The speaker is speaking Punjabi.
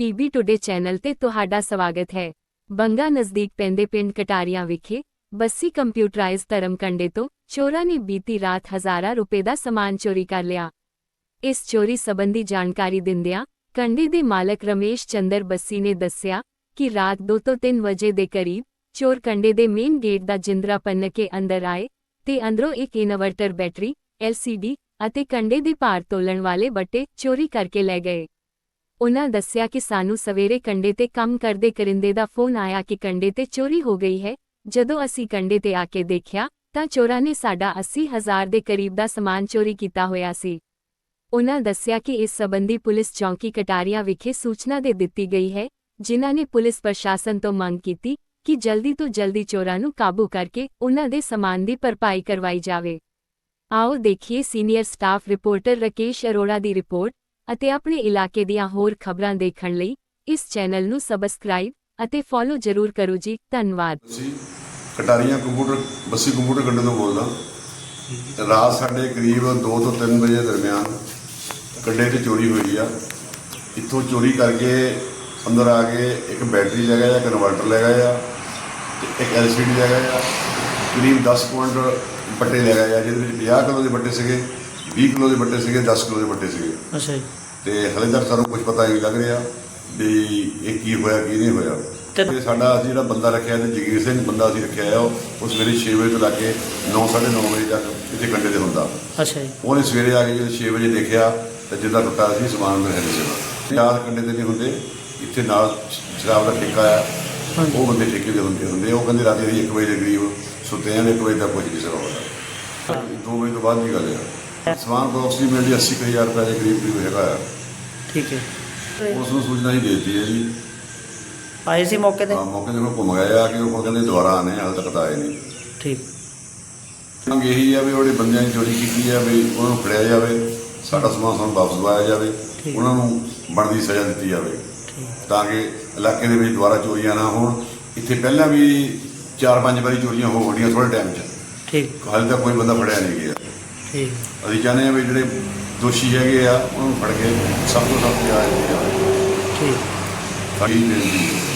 ਪੀਬੀ ਟੁਡੇ ਚੈਨਲ ਤੇ ਤੁਹਾਡਾ ਸਵਾਗਤ ਹੈ। ਬੰਗਾ ਨਜ਼ਦੀਕ ਪੈਂਦੇ ਪਿੰਡ ਕਟਾਰੀਆਂ ਵਿਖੇ ਬੱਸੀ ਕੰਪਿਊਟਰਾਈਜ਼ ਧਰਮ ਕੰਡੇ ਤੋਂ ਚੋਰਾਂ ਨੇ ਬੀਤੀ ਰਾਤ ਹਜ਼ਾਰਾਂ ਰੁਪਏ ਦਾ ਸਮਾਨ ਚੋਰੀ ਕਰ ਲਿਆ। ਇਸ ਚੋਰੀ ਸੰਬੰਧੀ ਜਾਣਕਾਰੀ ਦਿੰਦਿਆਂ ਕੰਡੇ ਦੇ ਮਾਲਕ ਰਮੇਸ਼ ਚੰਦਰ ਬੱਸੀ ਨੇ ਦੱਸਿਆ ਕਿ ਰਾਤ 2 ਤੋਂ 3 ਵਜੇ ਦੇ ਕਰੀਬ ਚੋਰ ਕੰਡੇ ਦੇ ਮੇਨ ਗੇਟ ਦਾ ਜਿੰਦਰਾ ਪੰਨ ਕੇ ਅੰਦਰ ਆਏ ਤੇ ਅੰਦਰੋਂ ਇੱਕ ਇਨਵਰਟਰ ਬੈਟਰੀ LCD ਅਤੇ ਕੰਡੇ ਦੇ ਭਾਰ ਤੋਲਣ ਵਾਲੇ ਬੱਟੇ ਚੋਰੀ ਕਰਕੇ ਲੈ ਗਏ। ਉਨ੍ਹਾਂ ਦੱਸਿਆ ਕਿ ਸਾਨੂੰ ਸਵੇਰੇ ਕੰਡੇ ਤੇ ਕੰਮ ਕਰਦੇ ਕਰਿੰਦੇ ਦਾ ਫੋਨ ਆਇਆ ਕਿ ਕੰਡੇ ਤੇ ਚੋਰੀ ਹੋ ਗਈ ਹੈ। ਜਦੋਂ ਅਸੀਂ ਕੰਡੇ ਤੇ ਆ ਕੇ ਦੇਖਿਆ, ਤਾਂ ਚੋਰਾਂ ਨੇ ਸਾਡਾ 80000 ਦੇ ਕਰੀਬ ਦਾ ਸਮਾਨ ਚੋਰੀ ਕੀਤਾ ਹੋਇਆ ਸੀ। ਉਨ੍ਹਾਂ ਦੱਸਿਆ ਕਿ ਇਸ ਸਬੰਧੀ ਪੁਲਿਸ ਚੌਂਕੀ ਕਟਾਰੀਆਂ ਵਿਖੇ ਸੂਚਨਾ ਦੇ ਦਿੱਤੀ ਗਈ ਹੈ, ਜਿਨ੍ਹਾਂ ਨੇ ਪੁਲਿਸ ਪ੍ਰਸ਼ਾਸਨ ਤੋਂ ਮੰਗ ਕੀਤੀ ਕਿ ਜਲਦੀ ਤੋਂ ਜਲਦੀ ਚੋਰਾਂ ਨੂੰ ਕਾਬੂ ਕਰਕੇ ਉਨ੍ਹਾਂ ਦੇ ਸਮਾਨ ਦੀ ਭਰਪਾਈ ਕਰਵਾਈ ਜਾਵੇ। ਆਓ ਦੇਖੀਏ senior staff reporter Rakesh Arora ਦੀ ਰਿਪੋਰਟ। ਅਤੇ ਆਪਣੇ ਇਲਾਕੇ ਦੀਆਂ ਹੋਰ ਖਬਰਾਂ ਦੇਖਣ ਲਈ ਇਸ ਚੈਨਲ ਨੂੰ ਸਬਸਕ੍ਰਾਈਬ ਅਤੇ ਫੋਲੋ ਜ਼ਰੂਰ ਕਰੋ ਜੀ ਧੰਨਵਾਦ। ਅਸੀਂ ਕਟਾਰੀਆਂ ਕੰਪਿਊਟਰ ਬੱਸੀ ਕੰਪਿਊਟਰ ਕੰਡੇ ਤੋਂ ਬੋਲਦਾ। ਰਾਤ ਸਾਡੇ ਕਰੀਬ 2 ਤੋਂ 3 ਵਜੇ ਦਰਮਿਆਨ ਕੰਡੇ ਤੇ ਚੋਰੀ ਹੋਈ ਆ। ਇੱਥੋਂ ਚੋਰੀ ਕਰਕੇ ਅੰਦਰ ਆ ਕੇ ਇੱਕ ਬੈਟਰੀ ਲੈ ਗਏ ਆ ਕਨਵਰਟਰ ਲੈ ਗਏ ਆ ਤੇ ਇੱਕ ਐਲਸੀਡੀ ਲੈ ਗਏ ਆ। ਕਰੀਬ 10 ਪੁਆਇੰਟ ਬੱਟੇ ਲੈ ਗਏ ਆ ਜਿਹਦੇ ਵਿੱਚ 50 ਕਿਲੋ ਦੇ ਬੱਟੇ ਸੀਗੇ 20 ਕਿਲੋ ਦੇ ਬੱਟੇ ਸੀਗੇ 10 ਕਿਲੋ ਦੇ ਬੱਟੇ ਸੀਗੇ। ਅੱਛਾ ਜੀ। ਤੇ ਹਲੇ ਤੱਕ ਸਾਨੂੰ ਕੁਝ ਪਤਾ ਨਹੀਂ ਲੱਗ ਰਿਹਾ ਵੀ ਇਹ ਕੀ ਹੋਇਆ ਕੀ ਨਹੀਂ ਹੋਇਆ। ਤੇ- ਸਾਡਾ ਅਸੀਂ ਜਿਹੜਾ ਬੰਦਾ ਰੱਖਿਆ ਤੇ ਜਗੀਰ ਸਿੰਘ ਬੰਦਾ ਅਸੀਂ ਰੱਖਿਆ ਆ ਉਹ ਸਵੇਰੇ 6 ਵਜੇ ਤੋਂ ਲੈ ਕੇ 9:30 ਵਜੇ ਤੱਕ ਇੱਥੇ ਕੰਡੇ ਤੇ ਹੁੰਦਾ। ਅੱਛਾ ਜੀ। ਉਹਨੇ ਸਵੇਰੇ ਆ ਕੇ ਜਦੋਂ 6 ਵਜੇ ਦੇਖਿਆ ਤੇ ਜਿੱਦਾਂ ਟੁੱਟਾ ਸੀ ਸਮਾਨ ਮੇਰੇ ਹੱਥ 'ਚ ਯਾਦ ਕੰਡੇ ਤੇ ਨਹੀਂ ਹੁੰਦੇ ਇੱਥੇ ਨਾਲ ਸ਼ਰਾਬ ਦਾ ਠੇਕਾ ਆ। ਉਹ ਬੰਦੇ ਠੇਕੇ ਦੇ ਹੁੰਦੇ ਹੁੰਦੇ ਉਹ ਕਹਿੰਦੇ ਰਾਤੀ ਅਸੀਂ 1 ਵਜੇ ਦੇ ਕਰੀਬ ਸੁੱਤੇ ਆਂ 1 ਵਜੇ ਤੱਕ ਕੁਝ ਨਹੀਂ ਸਰ 2 ਵਜੇ ਤੋਂ ਬਾਅਦ ਦੀ ਗੱਲ ਆ। ਸਮਾਨ ਬਾਕਸ ਦੀ ਮਿਲਦੀ 80000 ਰੁਪਏ ਦੇ ਕਰੀਬ ਕਰੀਬ ਹੈਗਾ। ਠੀਕ ਹੈ। ਉਸ ਨੂੰ ਸੂਚਨਾ ਹੀ ਦਿੱਤੀ ਹੈ ਜੀ। ਆਏ ਸੀ ਮੌਕੇ ਤੇ? ਹਾਂ, ਮੌਕੇ ਤੇ ਉਹ ਘੁੰਮ ਗਏ ਆ ਕਿ ਉਹ ਕਹਿੰਦੇ ਦੁਬਾਰਾ ਆਣੇ ਹਾਲੇ ਤੱਕ ਤਾਂ ਆਏ ਨਹੀਂ। ਠੀਕ। ਮੰਗ ਇਹੀ ਆ ਵੀ ਉਹਦੇ ਬੰਦਿਆਂ ਨੇ ਚੋਰੀ ਕੀਤੀ ਆ ਵੀ ਉਹਨਾਂ ਨੂੰ ਫੜਿਆ ਜਾਵੇ ਸਾਡਾ ਸਮਾਨ ਸਾਨੂੰ ਵਾਪਸ ਦਵਾਇਆ ਜਾਵੇ ਠੀਕ। ਉਹਨਾਂ ਨੂੰ ਬਣਦੀ ਸਜ਼ਾ ਦਿੱਤੀ ਜਾਵੇ। ਠੀਕ। ਤਾਂ ਕਿ ਇਲਾਕੇ ਦੇ ਵਿੱਚ ਦੁਬਾਰਾ ਚੋਰੀਆਂ ਨਾ ਹੋਣ। ਇੱਥੇ ਪਹਿਲਾਂ ਵੀ ਚਾਰ ਪੰਜ ਵਾਰੀ ਚੋਰੀਆਂ ਹੋ ਗਈਆਂ ਥੋੜੇ ਟਾਈਮ 'ਚ। ਠੀਕ। ਹਾਲੇ ਤੱਕ ਕੋਈ ਬੰਦਾ ਫੜਿਆ ਨਹੀਂ ਗਿਆ। ਠੀਕ। ਅਸੀਂ ਚਾਹੁੰਦੇ ਆ ਵੀ ਜਿਹੜੇ ਦੋਸ਼ੀ ਹੈਗੇ ਆ ਉਹਨਾਂ ਨੂੰ ਫੜ ਕੇ ਸਭ ਤੋਂ ਸਖਤ ਸਜ਼ਾ ਦਿੱਤੀ ਜਾਵੇ ਠੀਕ। ਸਾਡੀ ਬੇਨਤੀ ਹੈ